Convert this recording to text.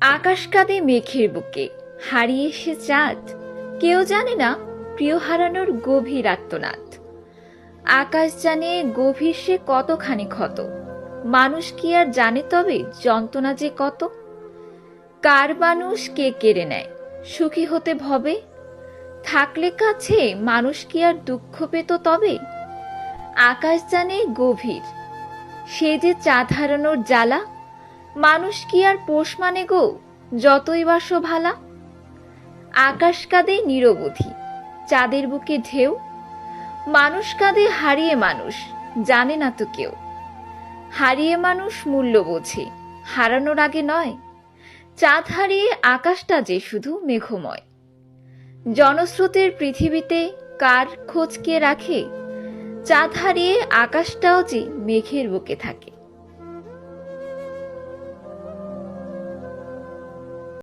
আকাশ কাঁদে মেঘের বুকে, হারিয়ে সে চাঁদ। কেউ জানে না, প্রিয় হারানোর গভীর আত্মনাদ আকাশ জানে গভীর সে কতখানি ক্ষত। মানুষ কি আর জানে তবে যন্ত্রণা যে কত? কার মানুষ কে কেড়ে নেয়? সুখী হতে ভবে? থাকলে কাছে মানুষ কি আর দুঃখ পেত তবে? আকাশ জানে গভীর। সে যে চাঁদ হারানোর জ্বালা মানুষ কি আর পোষ মানে গো? যতই বাসো ভালা আকাশ কাঁদে নিরবধি, চাঁদের বুকে ঢেউ। মানুষ কাঁদে হারিয়ে মানুষ, জানে না তো কেউ। হারিয়ে মানুষ মূল্য বোঝে, হারানোর আগে নয়। চাঁদ হারিয়ে আকাশটা যে শুধু মেঘময়। জনস্রোতের পৃথিবীতে কার খোঁজ কে রাখে? চাঁদ হারিয়ে আকাশটাও যে মেঘের বুকে থাকে।